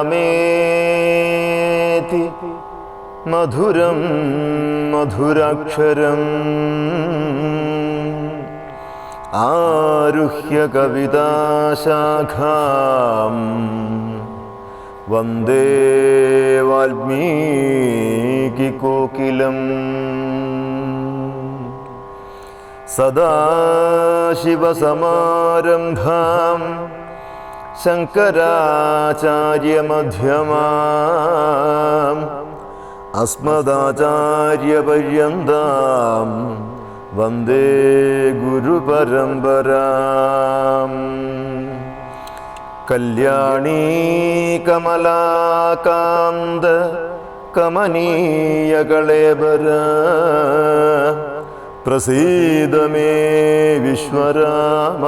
രാമേതി മധുരം മധുരാക്ഷരം. ആരുഹ്യ കവിതാശാഖാം വന്ദേ വാൽമീകികോകിലം സദാശിവസമാരംഭാം ശങ്കരാചാര്യമധ്യമാം. അസ്മദാചാര്യപര്യന്താം വന്ദേ ഗുരുപരമ്പരാം. കല്യാണീ കമലാകാന്ത കമനീയകളേബര പ്രസീദ വിശ്വരാമ.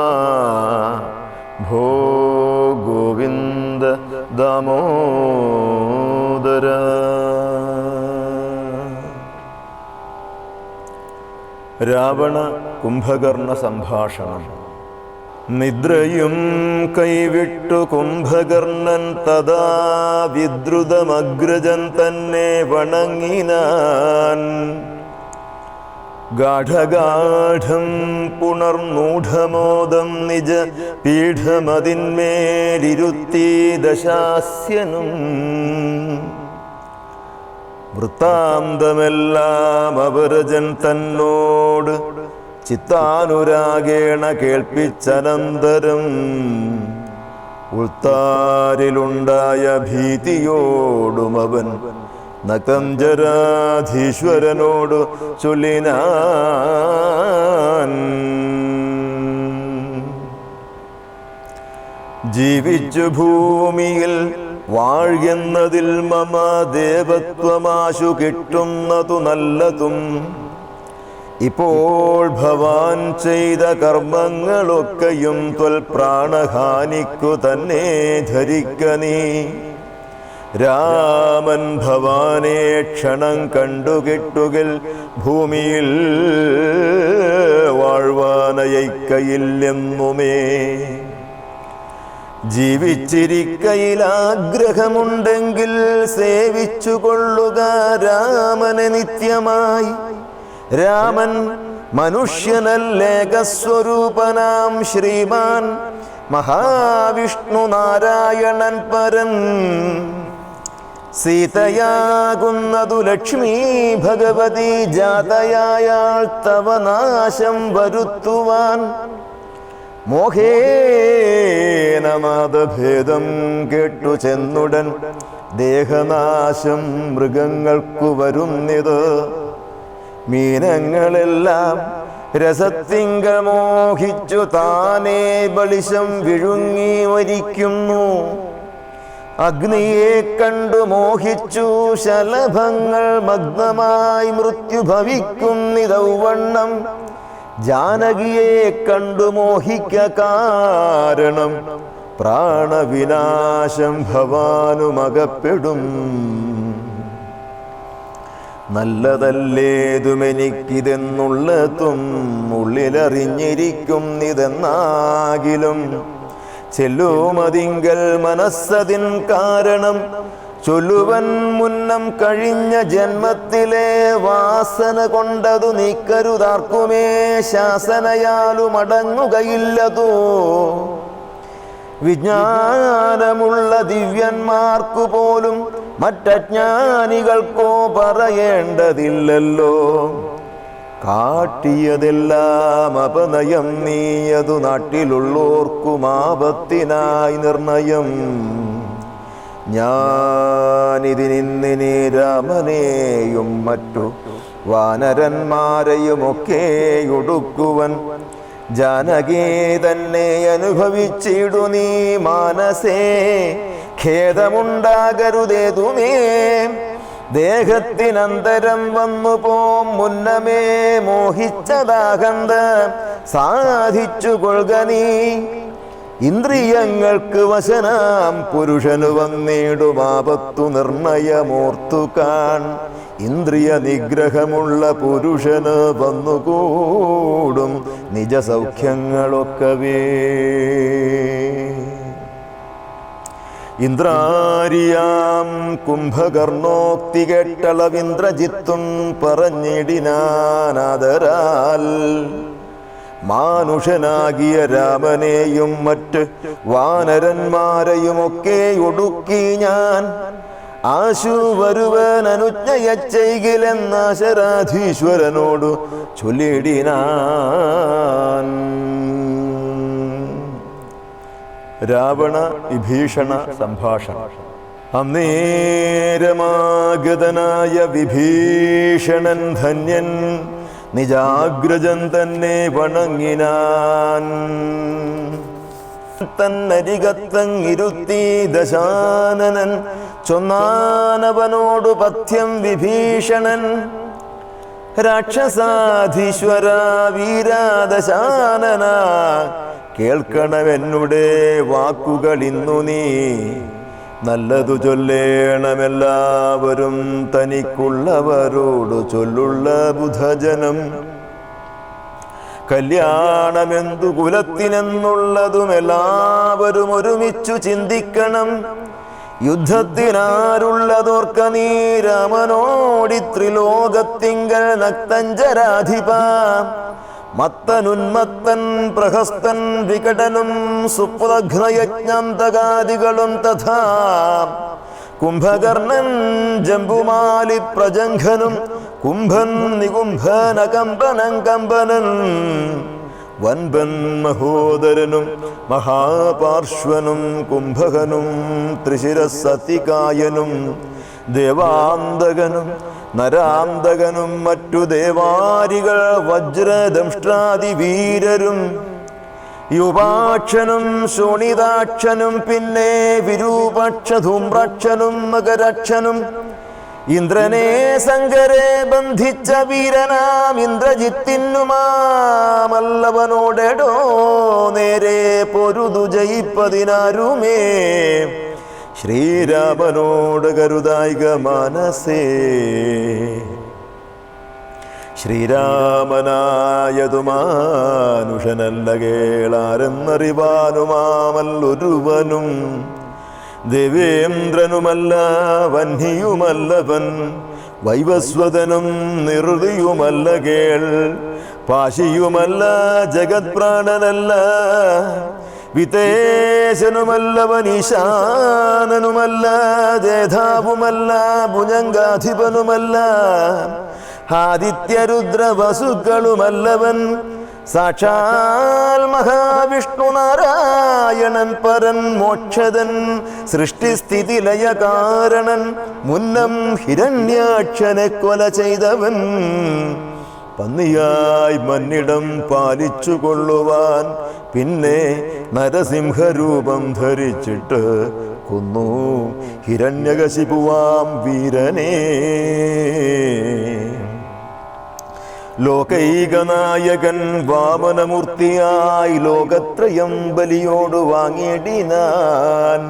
ഭോ ഗോവിന്ദ ദമോദര. രാവണ കുംഭകർണ സംഭാഷണം. നിദ്രയും കൈവിട്ടു കുംഭകർണൻ തഥാ വിദ്രുതമഗ്രജൻ തന്നെ വണങ്ങിനാൻ ഗാഠഗാഠം പുണർമൂഢമോദം നിജ പീഠമതിന്മേലിരുത്തി ദശാസ്യനും. വൃത്താന്തമെല്ലാം അപരജൻ തന്നോട് ചിത്താനുരാഗേണ കേൾപ്പിച്ചനന്തരം. ഉൾത്താരിലുണ്ടായ ഭീതിയോടും അവൻ നകം ജരാധീശ്വരനോട് ചൊല്ലിനാൻ. ജീവിച്ചു ഭൂമിയിൽ വാഴുന്നതിൽ മമ ദേവത്വമാശു കിട്ടുന്നതു നല്ലതും. ഇപ്പോൾ ഭവാൻ ചെയ്ത കർമ്മങ്ങളൊക്കെയും ത്വൽ പ്രാണഹാനിക്കു തന്നെ ധരിക്ക നീ. രാമൻ ഭവാനെ ക്ഷണം കണ്ടുകിട്ടുകിൽ ഭൂമിയിൽ വാഴ്വാനയക്കയില്ലെന്നുമേ. ജീവിച്ചിരിക്കയിലാഗ്രഹമുണ്ടെങ്കിൽ സേവിച്ചു കൊള്ളുക രാമനെ നിത്യമായി. രാമൻ മനുഷ്യനല്ലേകസ്വരൂപനാം ശ്രീമാൻ. മഹാവിഷ്ണു നാരായണൻ പരൻ സീതയാകുന്നതു ലക്ഷ്മി ഭഗവതി ജാതയായാൾ തവ നാശം വരുത്തുവാൻ. മോഹേനമതഭേദം കേട്ടു ചെന്നുടൻ. ദേഹനാശം മൃഗങ്ങൾക്കു വരുന്നിത്. മീനങ്ങളെല്ലാം രസത്തിങ്ക മോഹിച്ചു താനേ ബളിശം വിഴുങ്ങി വരിക്കുന്നു. അഗ്നിയെ കണ്ടു മോഹിച്ചു. ശലഭങ്ങൾ മഗ്നമായി മൃത്യു ഭവിക്കുന്നിതൗവണ്ണം ജാനകിയെ കണ്ടു മോഹിക്ക കാരണം. പ്രാണവിനാശം ഭവാനുമകപ്പെടും. നല്ലതല്ലേതുമെനിക്കിതെന്നുള്ളതും ഉള്ളിലറിഞ്ഞിരിക്കും ഇതെന്നാകിലും ചെല്ലുമതിങ്കൽ മനസ്സതിൻ കാരണം. ചൊല്ലുവൻ മുന്നം കഴിഞ്ഞ ജന്മത്തിലെ വാസന കൊണ്ടതു നീക്കരുതാർക്കുമേ ശാസനയാലും അടങ്ങുകയില്ലതോ വിജ്ഞാനമുള്ള ദിവ്യന്മാർക്കു പോലും മറ്റജ്ഞാനികൾക്കോ പറയേണ്ടതില്ലല്ലോ. കാട്ടിയതെല്ലാം അപനയം നീയതു നാട്ടിലുള്ളോർക്കുമാപത്തിനായി നിർണയം. ഞാനിതിനിന്നിനി രാമനെയും മറ്റു വാനരന്മാരെയുമൊക്കെ ഒടുക്കുവൻ ജാനകേ തന്നെ അനുഭവിച്ചിടു നീ മാനസേ ഖേദമുണ്ടാകരുതേതുമേ. ദേഹത്തിനന്തരം വന്നു പോം മുന്നമേ മോഹിച്ചതാകന്ത. സാധിച്ചു കൊള്ളുക നീ. ഇന്ദ്രിയങ്ങൾക്ക് വശനാം പുരുഷനു വന്നിടുമാപത്തു നിർണയമോർത്തു കാൺ. ഇന്ദ്രിയ നിഗ്രഹമുള്ള പുരുഷന് വന്നുകൂടും നിജസൗഖ്യങ്ങളൊക്കവേ. ഇന്ദ്രാരിയാം കുംഭകർണോക്തി കേട്ടളവിന്ദ്രജിത്തും പറഞ്ഞിടിനാനാദരാൽ. മാനുഷനാകിയ രാമനെയും മറ്റ് വാനരന്മാരെയുമൊക്കെ ഒടുക്കി ഞാൻ. ആശു വരുവൻ അനുജ്ഞയ ചൊല്ലിടിനാൻ. രാവണ വിഭീഷണ സംഭാഷണം. അന്നേരമാഗതനായ വിഭീഷണൻ ധന്യൻ നിജാഗ്രജൻ തന്നെ വണങ്ങിനാൻ. തന്നരികത്തങ്ങിരുത്തി ദശാനനൻ ചൊന്നാനവനോടു പഥ്യം വിഭീഷണൻ. രാക്ഷസാധീശ്വര വീരാദശാനന കേൾക്കണമെന്നുടെ വാക്കുകൾ ഇന്നു നീ നല്ലതു ചൊല്ലേണമെല്ലാവരും തനിക്കുള്ളവരോട് ചൊല്ലുള്ള ബുധജനം. കല്യാണമെന്തു കുലത്തിനെന്നുള്ളതും എല്ലാവരും ഒരുമിച്ചു ചിന്തിക്കണം. യുദ്ധത്തിനാരുള്ളതോർക്ക നീ രാമനോടി ത്രിലോകത്തിങ്കൾ നക്തഞ്ചരാധിപ. മത്തനുന്മത്തൻ പ്രഹസ്തൻ വികടനും സുപ്രഘ്നയജ്ഞാന്തകാദികളും തഥാ കുംഭകർണൻ ജംബുമാലി പ്രജംഘനും കുംഭൻ നികുംഭനകമ്പനം കമ്പനൻ വൻപൻ മഹോദരനും മഹാപാർശ്വനും കുംഭകനും ത്രിശിരസതികായനും ദേവാന്തകനും നരാന്തകനും മറ്റു ദേവാരികൾ വജ്രദംഷ്ട്രാദി വീരരും യുവാക്ഷനും ശോണിതാക്ഷനും പിന്നെ വിരൂപാക്ഷ ധൂമ്രാക്ഷനും മകരാക്ഷനും. ഇന്ദ്രനെ ശങ്കരെ ബന്ധിച്ച വീരനാം ഇന്ദ്രജിത്തിനുമാമല്ലവനോടെടോ നേരെ പൊരുതു ജയിപ്പതിനാരുമേ? ശ്രീരാമനോട് കരുതായിക മനസ്സേ ശ്രീരാമനായതുമാനുഷനല്ല കേളാരെന്നറിവാനുമാമല്ലൊരുവനും. ദേവേന്ദ്രനുമല്ല വന്യയുമല്ലവൻ വൈവസ്വതനും നിറുതിയുമല്ല കേൾ. പാശിയുമല്ല ജഗത് പ്രാണനല്ല വിതേശനുമല്ലവൻ ഈശാനനുമല്ല ജേധാവുമല്ല ഭുജങ്കാധിപനുമല്ല ആദിത്യരുദ്രവസുക്കളുമല്ലവൻ സാക്ഷാൽ മഹാവിഷ്ണു നാരായണൻ പരൻ മോക്ഷതൻ സൃഷ്ടിസ്ഥിതി ലയ കാരണൻ മുന്നം ഹിരണ്യാക്ഷനെ കൊല ചെയ്തവൻ. പന്നിയായി മന്നിടം പാലിച്ചു കൊള്ളുവാൻ പിന്നെ നരസിംഹരൂപം ധരിച്ചിട്ട് കൊന്നു. ഹിരണ്യകശിപുവാം വീരനേ. ലോകൈകനായകൻ വാമനമൂർത്തിയായി ലോകത്രയം ബലിയോട് വാങ്ങിയിടിനാൻ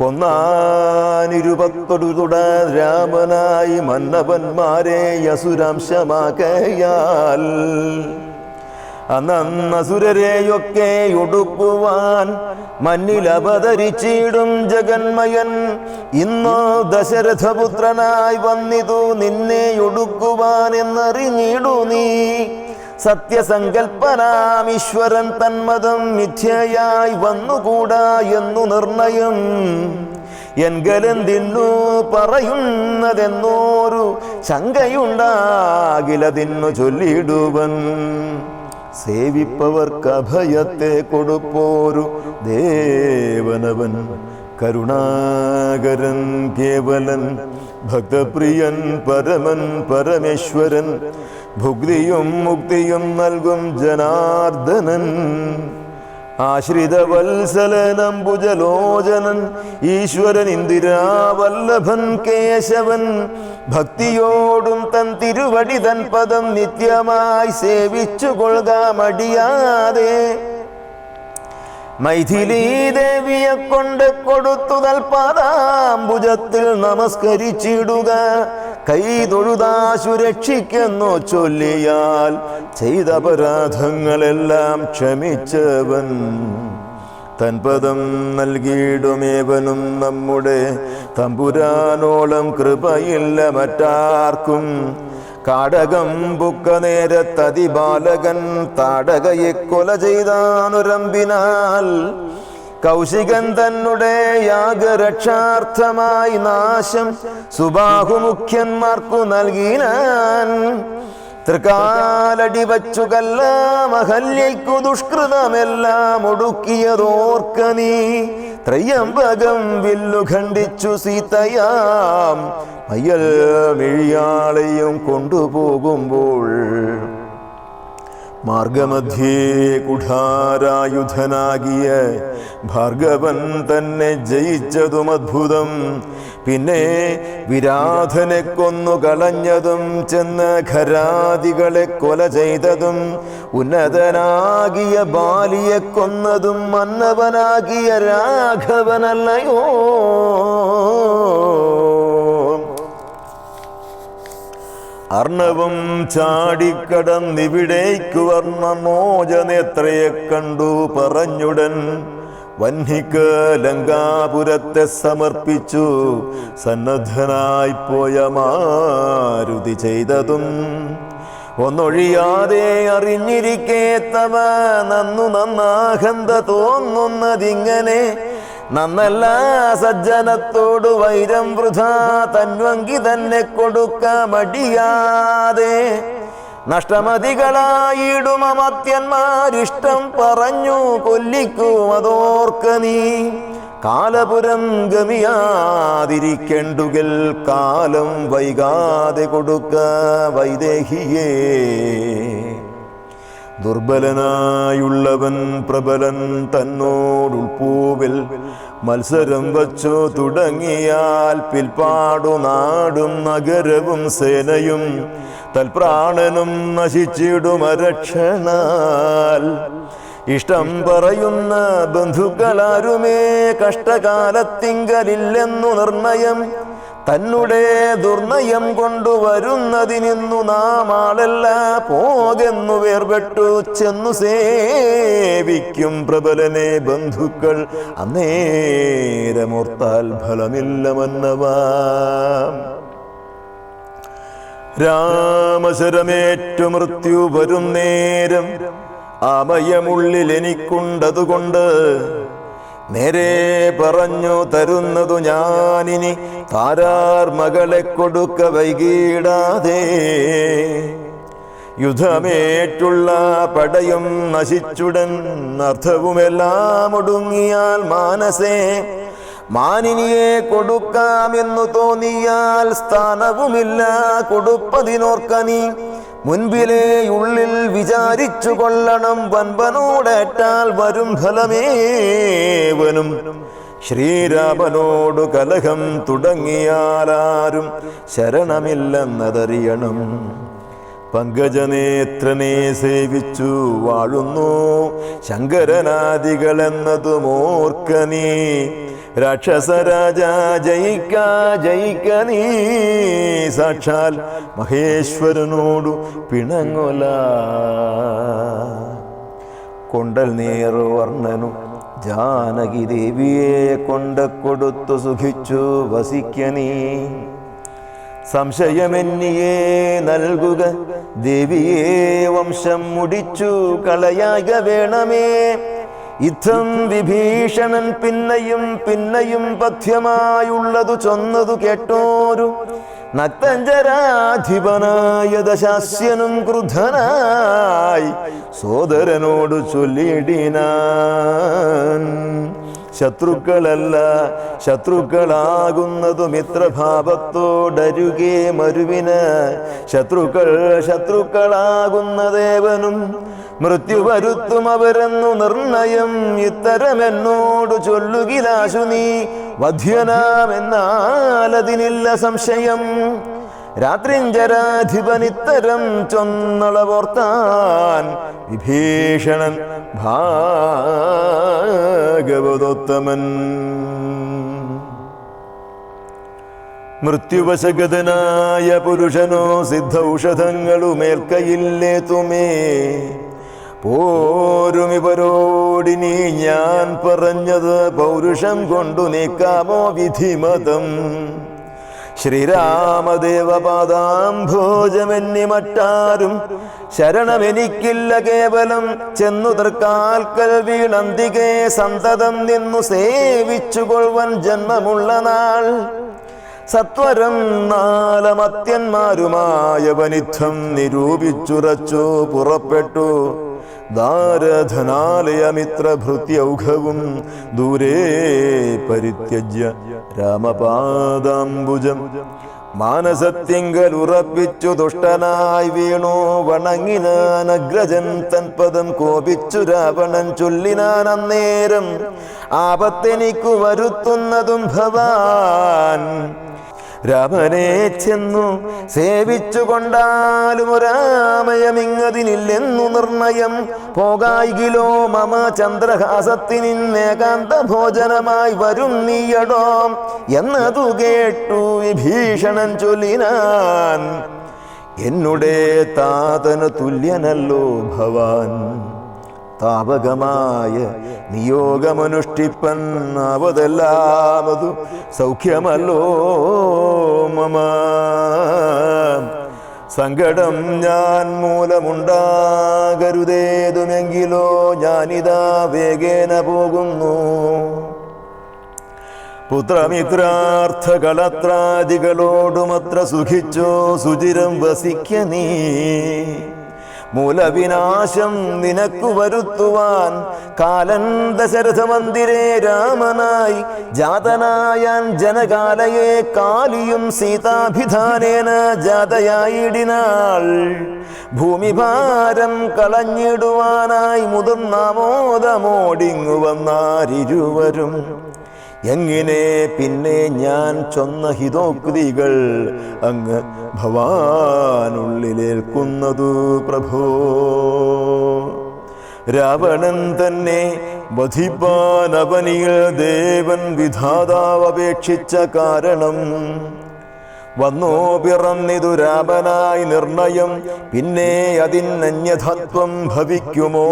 കൊന്നാനിരുപത്തൊടുതുട രാമനായി മന്നവന്മാരെ അസുരാംശമാകയാൽ. അന്നസുരരെയൊക്കെ ഒടുക്കുവാൻ മഞ്ഞിലവതരിച്ചിടും ജഗന്മയൻ. ഇന്നോ ദശരഥപുത്രനായി വന്നിതു നിന്നെ ഒടുക്കുവാൻ എന്നറിഞ്ഞിടു നീ. സത്യസങ്കൽപ്പനാം ഈശ്വരൻ തന്മതം മിഥ്യയായി വന്നുകൂടാ എന്നു നിർണയം. എൻകലെന്തിന്നു പറയുന്നതെന്നോരു ശങ്കയുണ്ടാകിലതിന്നു ചൊല്ലിടുവൻ. സേവിപ്പവർക്ക് അഭയത്തെ കൊടുപ്പോരു ദേവനവൻ. കരുണാകരൻ കേവലൻ ഭക്തപ്രിയൻ പരമൻ പരമേശ്വരൻ. ഭുക്തിയും മുക്തിയും നൽകും ജനാർദ്ദനൻ. ആശ്രിത വത്സലനംബുജലോചനൻ ഈശ്വരൻ ഇന്ദിരാവല്ലഭൻ കേശവൻ. ഭക്തിയോടും തൻ തിരുവടി തൻ പദം നിത്യമായി സേവിച്ചു കൊള്ളുക മൈഥിലി മൈഥിലീ ദേവിയെ കൊണ്ട് കൊടുത്തു നൽപാതാംബുജത്തിൽ നമസ്കരിച്ചിടുക. കൈ തൊഴുതാ സുരക്ഷിക്കുന്നു ചൊല്ലിയാൽ ചെയ്ത അപരാധങ്ങളെല്ലാം ക്ഷമിച്ചവൻ തൻപദം നൽകിയിടുമേവനും നമ്മുടെ തമ്പുരാനോളം കൃപയില്ല മറ്റാർക്കും. കാടകം ബുക്ക നേരത്തതിബാലകൻ താടകയെ കൊല ചെയ്താനുരമ്പിനാൽ കൗശികൻ തന്നെ യാഗരക്ഷാർത്ഥമായി നാശം സുബാഹുമുഖ്യന്മാർക്കു നൽകിനാൻ. തൃക്കാലടി വച്ചു കല്ല മഹല്യയ്ക്കു ദുഷ്കൃതമെല്ലാം ഒടുക്കിയതോർക്ക നീ. ത്രയംബകം വില്ലു ഖണ്ഡിച്ചു സീതയാം. അയ്യൽ മിഴിയാളെയും കൊണ്ടുപോകുമ്പോൾ മാർഗമധ്യേ കുഠാരായുധനാകിയ ഭാർഗവൻ തന്നെ ജയിച്ചതും അദ്ഭുതം പിന്നെ വിരാധനെ കൊന്നു കളഞ്ഞതും ചെന്ന് ഖരാദികളെ കൊല ചെയ്തതും ഉന്നതനാകിയ ബാലിയെ കൊന്നതും മന്നവനാകിയ രാഘവനല്ലയോ? അർണവും ചാടിക്കടന്നിവിടേക്കു വർണമോചനേത്രയെ കണ്ടു പറഞ്ഞുടൻ. വന്ഹിക്ക് ലങ്കാപുരത്തെ സമർപ്പിച്ചു. സന്നദ്ധനായി പോയ മാരുതി ചെയ്തതും ഒന്നൊഴിയാതെ അറിഞ്ഞിരിക്കേത്തവ. നന്നു നന്നാഹന്ത തോന്നുന്നതിങ്ങനെ നന്നല്ല സജ്ജനത്തോട് വൈരം വൃഥ തന്വങ്കി തന്നെ കൊടുക്ക മടിയാതെ. നഷ്ടമതികളായിടും അമത്യന്മാരിഷ്ടം പറഞ്ഞു കൊല്ലിക്കും അതോർക്ക നീ. കാലപുരം ഗമിയാതിരിക്കണ്ടുകിൽ കാലം വൈകാതെ കൊടുക്ക വൈദേഹിയേ. ദുർബലനായുള്ളവൻ പ്രബലൻ തന്നോടുൾപ്പൂവിൽ മത്സരം വച്ചു തുടങ്ങിയാൽ പിൽപ്പാടു നാടും നഗരവും സേനയും തൽപ്രാണനും നശിച്ചിടുമരക്ഷണാൽ ഇഷ്ടം പറയുന്ന ബന്ധുക്കളാരുമേ കഷ്ടകാലത്തിങ്കലില്ലെന്നു നിർണയം തന്നെ ദുർനയം കൊണ്ടുവരുന്നതിനിന്നു നാം ആളല്ല പോകെന്നു വേർപെട്ടു ചെന്നു സേവിക്കും പ്രബലനെ ബന്ധുക്കൾ. അന്നേരമോർത്താൽ ഫലമില്ല മന്നവാ രാമശരമേറ്റു മൃത്യു വരും നേരം അമയമുള്ളിൽ എനിക്കുണ്ടതുകൊണ്ട് നേരെ പറഞ്ഞു തരുന്നതു ഞാനിനി താരാർ മകളെ കൊടുക്ക വൈകിടാതെ. യുദ്ധമേറ്റുള്ള പടയും നശിച്ചുടൻ അർത്ഥവുമെല്ലാം ഒടുങ്ങിയാൽ മാനസേ. മാനിനിയെ കൊടുക്കാമെന്നു തോന്നിയാൽ സ്ഥാനവുമില്ല. കൊടുപ്പതിനോർക്കനി മുൻപിലെ ഉള്ളിൽ വിചാരിച്ചു കൊള്ളണം വൻപനോടേറ്റാൽ വരും ഫലമേവനും. ശ്രീരാമനോടു കലഹം തുടങ്ങിയാലാരും ശരണമില്ലെന്നതറിയണം. പങ്കജനേത്രനെ സേവിച്ചു വാഴുന്നു. ശങ്കരനാദികളെന്നതുമോർക്ക നീ രാക്ഷസരാജ ജയിക്ക ജയിക്ക നീ. സാക്ഷാൽ മഹേശ്വരനോടു പിണങ്ങൊല. കൊണ്ടൽ നേറു വർണനു ജാനകി ദേവിയെ കൊണ്ട കൊടുത്തു സുഖിച്ചു വസിക്കനീ സംശയമെന്നിയെ നൽകുക ദേവിയെ വംശം മുടിച്ചു കളയാക വേണമേ. യുദ്ധം വിഭീഷണൻ പിന്നെയും പിന്നെയും പഥ്യമായുള്ളതു ചൊന്നതു കേട്ടോരു നക്തഞ്ചരാധിപനായ ദശാസ്യനും ക്രുദ്ധനായി സോദരനോട് ചൊല്ലിയിടിനാൻ. ശത്രുക്കളല്ല ശത്രുക്കളാകുന്നതു മിത്രഭാവത്തോടരുകെ മരുവിന്. ശത്രുക്കൾ ശത്രുക്കളാകുന്നദേവനും മൃത്യു വരുത്തും അവരെന്നു നിർണയം ഇത്തരമെന്നോട് ചൊല്ലുകിലാശു നീ വധ്യനാമെന്നാലതിനില്ല സംശയം. രാത്രിഞ്ചരാധിപനിത്തരം ചൊന്നളവോർത്താൻ വിഭീഷണൻ ഭാഗവതോത്തമൻ. മൃത്യുവശഗതനായ പുരുഷനോ സിദ്ധൌഷധങ്ങളുമേൽക്കയില്ലേ തുമേ? പോരുമിവരോടിനി ഞാൻ പറഞ്ഞത് പൗരുഷം കൊണ്ടു നീക്കാമോ വിധിമതം. ശ്രീരാമദേവപാദാംഭോജമെന്നി മറ്റാരും ശരണമെനിക്കില്ല കേവലം ചെന്നു തൃക്കാൽക്കൽ വീണന്തികെ സന്തതം നിന്നു സേവിച്ചുകൊള്ളുവൻ ജന്മമുള്ള നാൾ. സത്വരം നാലമത്യന്മാരുമായ വനിത്വം നിരൂപിച്ചുറച്ചു പുറപ്പെട്ടു. ദാരധനാലയമിത്രഭൃത്യൗഘവും ദൂരേ പരിത്യജ്യ രാമപാദാംബുജം. മാനസത്തിങ്കൽ ഉറപ്പിച്ചു ദുഷ്ടനായി വീണു വണങ്ങിനാൻ അഗ്രജൻ തൻപദം കോപിച്ചു രാവണൻ ചൊല്ലിനാൻ അന്നേരം ആപത്തെനിക്കു വരുത്തുന്നതും ഭവാൻ രാമനെ ചെന്നു സേവിച്ചു കൊണ്ടാലും ഒരാമയമിങ്ങതിനില്ലെന്നു നിർണയം. പോകായികിലോ മമ ചന്ദ്രഹാസത്തിനിന്നേകാന്ത ഭോജനമായി വരും നീയടോ. എന്നതു കേട്ടു വിഭീഷണൻ ചൊല്ലിനാൻ. എന്നുടേ താതന തുല്യനല്ലോ ഭവാൻ. താപകമായ നിയോഗമനുഷ്ഠിപ്പൻ അവതെല്ലാമതു സൗഖ്യമല്ലോ മമ. സങ്കടം ഞാൻ മൂലമുണ്ടാകരുതേതുമെങ്കിലോ ഞാനിതാ വേഗേന പോകുന്നു. പുത്രമിത്രാർത്ഥകളത്രാദികളോടുമത്ര സുഖിച്ചോ സുചിരം വസിക്ക നീ. മൂലവിനാശം നിനക്കു വരുത്തുവാൻ കാലൻ ദശരഥ മന്ദിരേ രാമനായി ജാതനായാൻ ജനകാലയെ കാലിയും സീതാഭിധാനേന ജാതയായിടിനാൾ. ഭൂമിഭാരം കളഞ്ഞിടുവാനായി മുതിർന്നാമോദമോടിങ്ങു വന്നാരിരുവരും എങ്ങനെ പിന്നെ ഞാൻ ചൊന്ന ഹിതോക്തികൾ അങ്ങ് ഭവാനുള്ളിലേൽക്കുന്നതു പ്രഭോ? രാവണൻ തന്നെ വധിപ്പാൻ അവനിയിൽ ദേവൻ വിധാതാവപേക്ഷിച്ച കാരണം. വന്നോ പിറന്നിതു രാമനായി നിർണയം പിന്നെ അതിനന്യഥത്വം ഭവിക്കുമോ?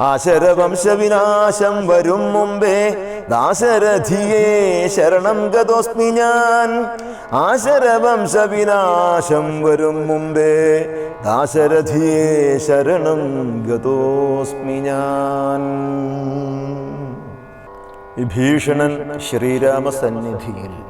ആശരവംശവിനാശം വരും മുമ്പേ ദാശരഥിയെ ശരണം ഗതോസ്മി ഞാൻ. ആശരവംശവിനാശം വരും മുമ്പേ ദാശരഥിയെ ശരണം ഗതോസ്മി ഞാൻ. വിഭീഷണൻ ശ്രീരാമസന്നിധിയിൽ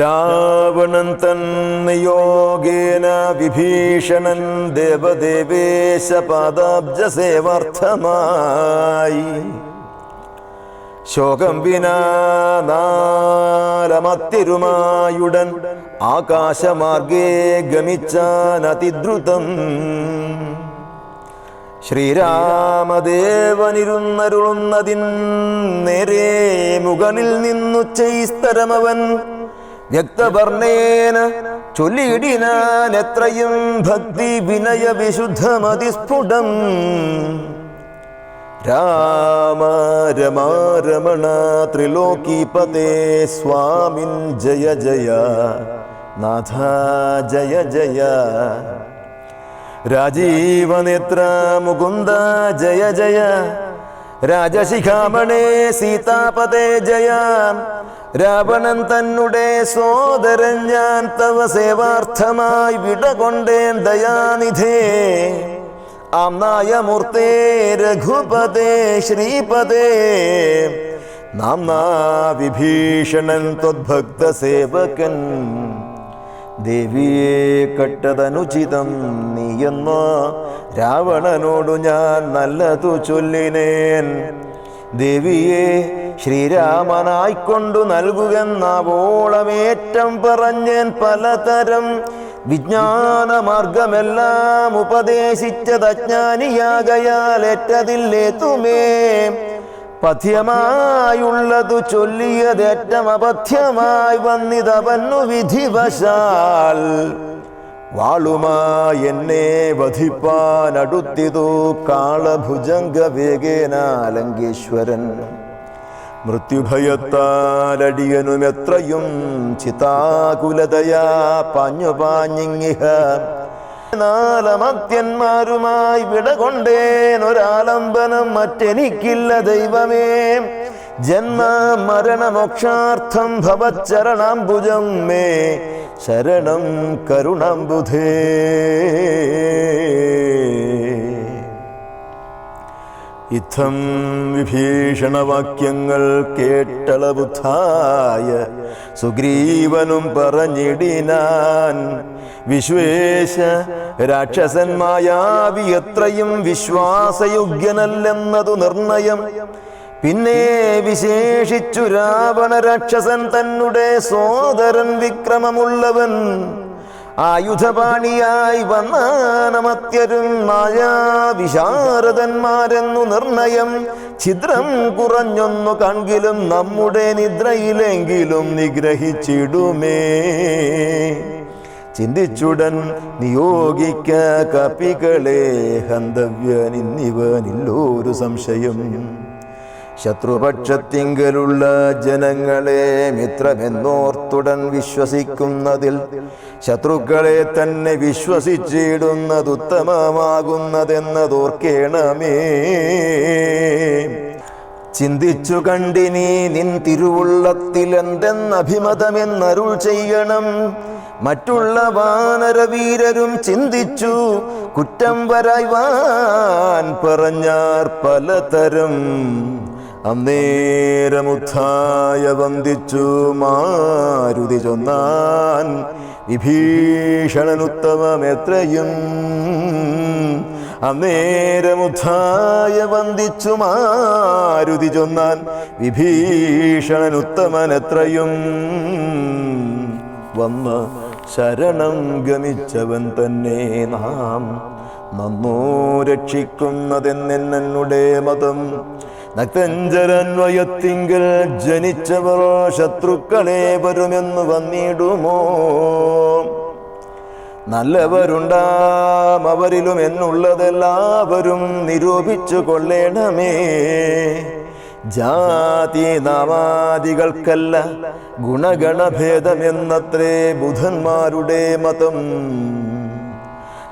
രാവണൻ തന്നിയോഗേന വിഭീഷണൻ ദേവദേവേശ പാദാബ്ജ സേവാർത്ഥമായി. ശോകം വിനാലമത്തിരുമായുടൻ ആകാശമാർഗേ ഗമിച്ചാനതിദ്രുതം ശ്രീരാമദേവനിരുന്നരുളുന്നതിൻ നേരെ മുകളിൽ നിന്നു ചെയ്സ്തരമവൻ വ്യക്തവർണേന ചൊല്ലിയിടിനാൻ എത്രയും ഭക്തി വിനയ വിശുദ്ധമതിസ്ഫുടം. രാമ ത്രിലോകീപതേ സ്വാമിൻ ജയ ജയ നാഥ ജയ ജയ. രാജീവനേത്ര മുകുന്ദ ജയ ജയ രാജശിഖാമണേ സീതാപതേ ജയ. രാവണൻ തന്നെ സോദരൻ ഞാൻ തവ സേവാർത്ഥമായി വിട കൊണ്ടേൻ ദയാനിധേ. ആംനായ മൂർത്തേ രഘുപതേ നാം നാംനാ വിഭീഷണൻ ത്വദ്ഭക്ത സേവകൻ. ദേവിയെ കെട്ടതനുചിതം നീയെന്നോ രാവണനോടു ഞാൻ നല്ലതു ചൊല്ലിനേൻ. ദേവിയെ ശ്രീരാമനായിക്കൊണ്ടു നൽകുകെന്നാവോളമേറ്റം പറഞ്ഞേൻ പലതരം വിജ്ഞാനമാർഗമെല്ലാം ഉപദേശിച്ചത് ഏറ്റതില്ലേ തുമേ പഥ്യമായുള്ളതു ചൊല്ലിയതേറ്റം അപഥ്യമായി വന്നിതവന്നു വിധിവശാൽ. വാളുമായി എന്നെ വധിപ്പാൻ അടുത്തിതു കാളഭുജംഗ വേഗേനാലങ്കേശ്വരൻ മൃത്യുഭയത്താലടിയനും എത്രയും ചിതാകുലതയാ പാഞ്ഞു പാഞ്ഞിങ്ങിഹ നാലമത്യന്മാരുമായി വിട കൊണ്ടേനൊരാലംബനം മറ്റെനിക്കില്ല ദൈവമേ. ജന്മ മരണമോക്ഷാർത്ഥം ഭവച്ചരണാംബുജം മേ. ശരണം കരുണാംബുധേ. ഇത്തം വിഭീഷണവാക്യങ്ങൾ കേട്ടളബുദ്ധായ സുഗ്രീവനും പറഞ്ഞിടിനാൻ. വിശ്വേശ രാക്ഷസന്മായാവി എത്രയും വിശ്വാസയോഗ്യനല്ലെന്നതു നിർണയം. പിന്നെ വിശേഷിച്ചു രാവണ രാക്ഷസൻ തന്നെ സോദരൻ വിക്രമമുള്ളവൻ. ആയുധപാണിയായി വന്നാനമത്യരും മായാ വിശാരദന്മാരെന്നു നിർണയം. ഛിദ്രം കുറഞ്ഞൊന്നു കൺകിലും നമ്മുടെ നിദ്രയിലെങ്കിലും നിഗ്രഹിച്ചിടുമേ. ചിന്തിച്ചുടൻ നിയോഗിക്ക കപ്പികളെ ഹന്തവ്യനിന്നിവനില്ലോരു സംശയം. ശത്രുപക്ഷത്തിങ്കലുള്ള ജനങ്ങളെ മിത്രമെന്നോർത്തുടൻ വിശ്വസിക്കുന്നതിൽ ശത്രുക്കളെ തന്നെ വിശ്വസിച്ചിടുന്നത് ഉത്തമമാകുന്നതെന്നതോർക്കേണമേ. ചിന്തിച്ചു കണ്ടിനി നിൻ തിരുവുള്ളത്തിൽ എന്തെന്നഭിമതമെന്നരുൾ ചെയ്യണം. മറ്റുള്ള വാനരവീരരും ചിന്തിച്ചു കുറ്റം വരായ്വാൻ പറഞ്ഞാർ പലതരം. അന്നേരമുത്ഥായ വന്ദിച്ചു മാരുതി ചൊന്നാൻ വിഭീഷണനുത്തമമെത്രയും. അന്നേരമുദ്ധായ വന്ദിച്ചു മാരുതി ചൊന്നാൻ വിഭീഷണനുത്തമനെത്രയും. വന്ന് ശരണം ഗമിച്ചവൻ തന്നെ നാം. നന്നോ രക്ഷിക്കുന്നതെന്നെന്നുടെ മതം. നക്തഞ്ചരന്വയത്തിങ്കൽ ജനിച്ചവർ ശത്രുക്കളെ വരുമെന്ന് വന്നിടുമോ? നല്ലവരുണ്ടാം അവരിലും എന്നുള്ളതെല്ലാവരും നിരൂപിച്ചു കൊള്ളേണമേ. ജാതി നാമാദികൾക്കല്ല ഗുണഗണഭേദമെന്നത്രേ ബുധന്മാരുടെ മതം.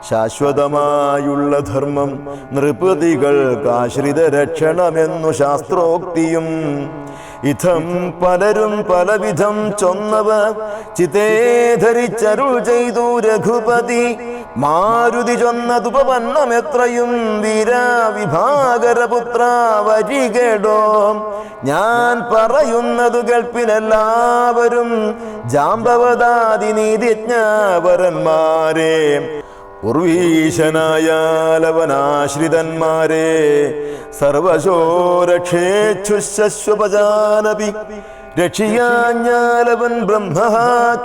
ശാശ്വതമായുള്ള ധർമ്മം നൃപതികൾക്കാശ്രിത രക്ഷണമെന്നു ശാസ്ത്രോക്തിയും. ഇഥം പലരും പലവിധം ചൊന്നവ. ചിതേ ധരിച്ചരുൾ ചെയ്തു രഘുപതി. മാരുതി ചൊന്നതുപന്നമെത്രയും വീരാവിഭാകരപുത്ര വരികേടോ. ഞാൻ പറയുന്നതു കേൾപ്പിനെല്ലാവരും ജാമ്പവതാതി നീതിജ്ഞാവരന്മാരെ ഉർവീശനായാലവനാശ്രിതന്മാരെ സർവശോ രക്ഷേച്ഛുശ്വപജാനപി രക്ഷിയാഞ്ഞാലവൻ ബ്രഹ്മ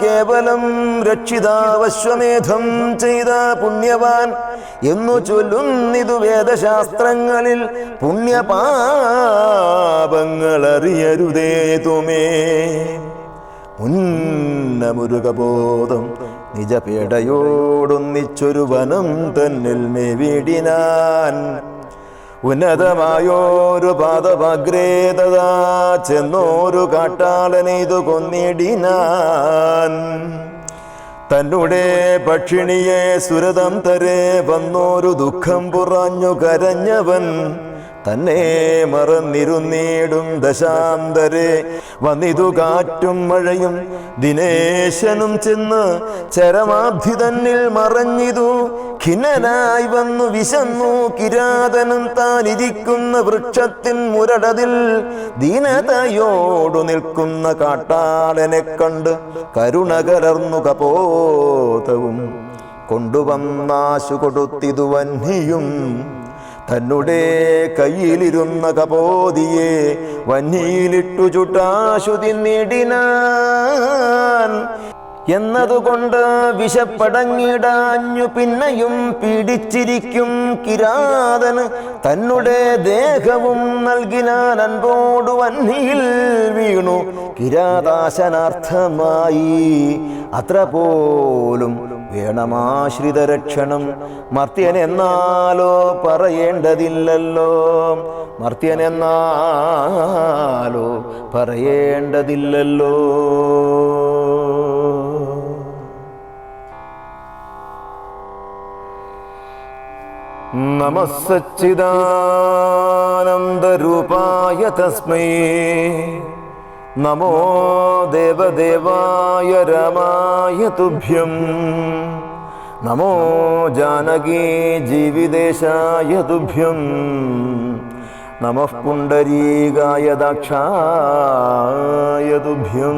കേവലം രക്ഷിതാവശ്വമേധം ചെയ്ത പുണ്യവാൻ എന്നു ചൊല്ലുന്നിതു വേദശാസ്ത്രങ്ങളിൽ പുണ്യപാപങ്ങളറിയരുതേ തുമേ. ഉന്നമുരുകബോധം നിജപേടയോടൊന്നിച്ചൊരു വനം തന്നിൽ മേവിടിനാൻ ഉന്നതമായോരു പാദമഗ്രേതാ ചെന്നോരു കാട്ടാളനെയ്തു കൊന്നിടിനാൻ. തന്നുടെ പക്ഷിണിയെ സുരതം തരെ വന്നോരു ദുഃഖം പുറഞ്ഞു കരഞ്ഞവൻ. തന്നെ മറന്നിരുന്നീടും ദശാന്തരെ. വന്നിതു കാറ്റും മഴയും ദിനേശനും ചെന്ന് ചരമാബ്ധി തന്നിൽ മറഞ്ഞിതു. ഖിന്നനായി വന്നു വിശന്നു കിരാതനും താൻ ഇരിക്കുന്ന വൃക്ഷത്തിൻ മുരടതിൽ. ദീനതയോടു നിൽക്കുന്ന കാട്ടാളനെ കണ്ട് കരുണ കലർന്നു കപോതവും. കൊണ്ടുവന്നാശു കൊടുത്തിതു തന്നുടെ കയ്യിലിരുന്ന കപോതിയെ വന്നിയിലിട്ടു ചുട്ടാശുതി നേടിനാൻ. എന്നതുകൊണ്ട് വിശപ്പടങ്ങിടാഞ്ഞു പിന്നെയും പീഡിച്ചിരിക്കും കിരാതന്. തന്നുടെ ദേഹവും നൽകിനാൻ അൻപോടു വന്നിയിൽ വീണു. കിരാതാശനാർത്ഥമായി അത്ര പോലും വേണമാശ്രിത രക്ഷണം മർത്യൻ എന്നാലോ പറയേണ്ടതില്ലല്ലോ. മർത്യൻ എന്നാലോ പറയേണ്ടതില്ലല്ലോ. നമസച്ചിദാനന്ദരൂപായ തസ്മൈ. നമോ ദേവദേവായ രമായ തുഭ്യം. നമോ ജാനകീ ജീവിതേശായ തുഭ്യം. നമഃ പുണ്ടരീകായ ദാക്ഷായ തുഭ്യം.